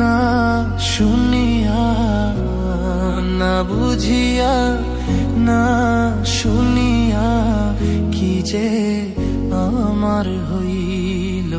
না শুনিয়া না বুঝিয়া না শুনিয়া কি যে আমার হইল।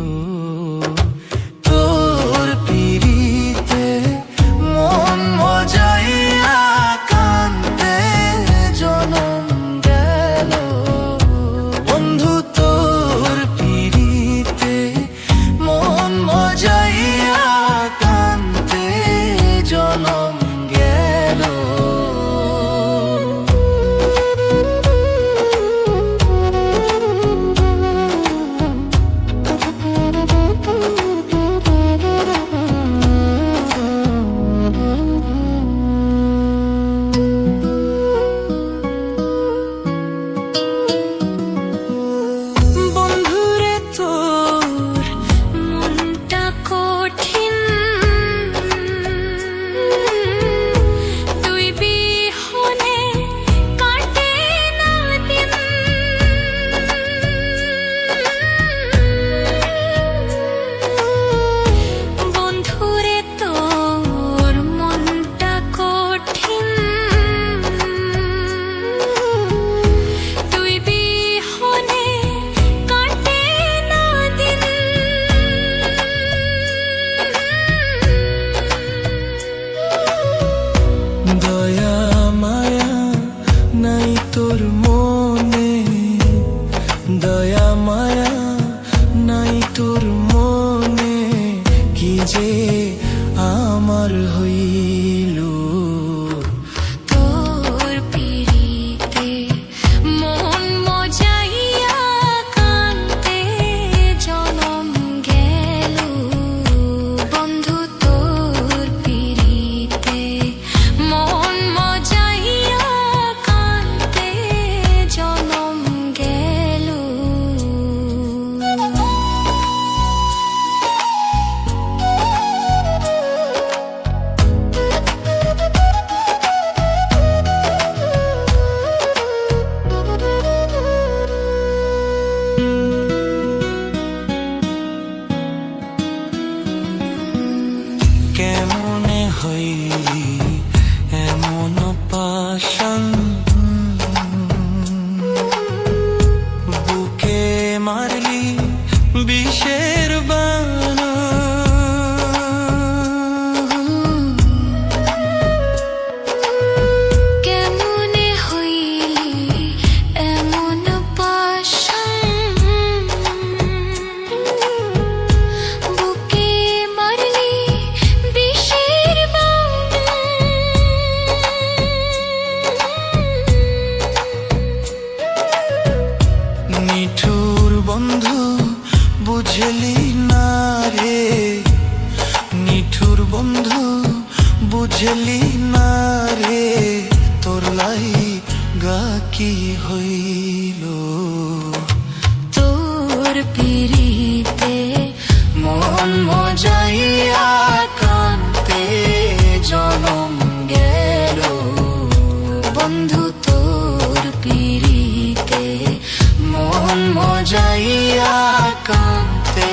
যে আমার হইল হইলি এমন পাশান বুকে মারলি বিষের বানা নিঠুর বন্ধু, বুঝলি না রে। নিঠুর বন্ধু, বুঝলি না রে। তোর লাই গা কি হইল? তোর পিড়িতে যাইয়া কানতে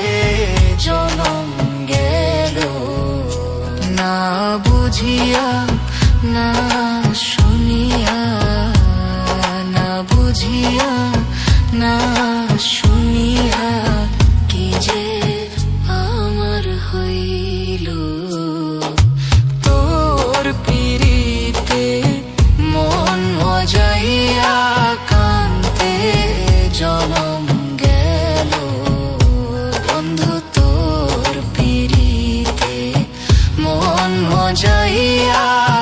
জনম গেল। না বুঝিয়া, না শুনিয়া, না বুঝিয়া, না শুনিয়া কি যে আমার হইল। তোর পিড়িতে মন মজাইয়া 这一